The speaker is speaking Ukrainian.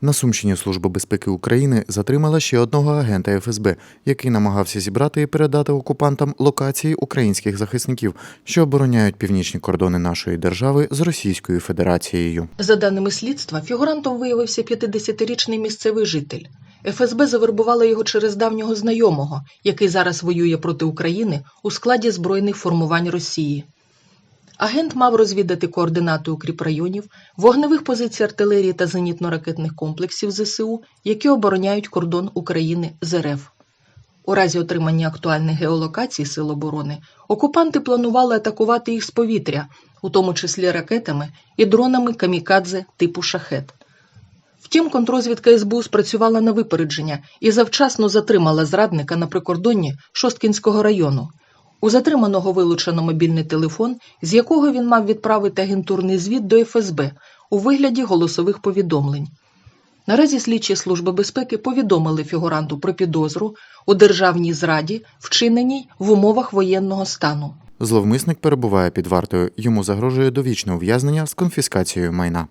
На Сумщині Служба безпеки України затримала ще одного агента ФСБ, який намагався зібрати і передати окупантам локації українських захисників, що обороняють північні кордони нашої держави з Російською Федерацією. За даними слідства, фігурантом виявився 50-річний місцевий житель. ФСБ завербувала його через давнього знайомого, який зараз воює проти України у складі збройних формувань Росії. Агент мав розвідати координати укріпрайонів, вогневих позицій артилерії та зенітно-ракетних комплексів ЗСУ, які обороняють кордон України з РФ. У разі отримання актуальних геолокацій Сил оборони окупанти планували атакувати їх з повітря, у тому числі ракетами і дронами камікадзе типу шахет. Втім, контрозвідка СБУ спрацювала на випередження і завчасно затримала зрадника на прикордонні Шосткінського району. У затриманого вилучено мобільний телефон, з якого він мав відправити агентурний звіт до ФСБ у вигляді голосових повідомлень. Наразі слідчі служби безпеки повідомили фігуранту про підозру у державній зраді, вчиненій в умовах воєнного стану. Зловмисник перебуває під вартою. Йому загрожує довічне ув'язнення з конфіскацією майна.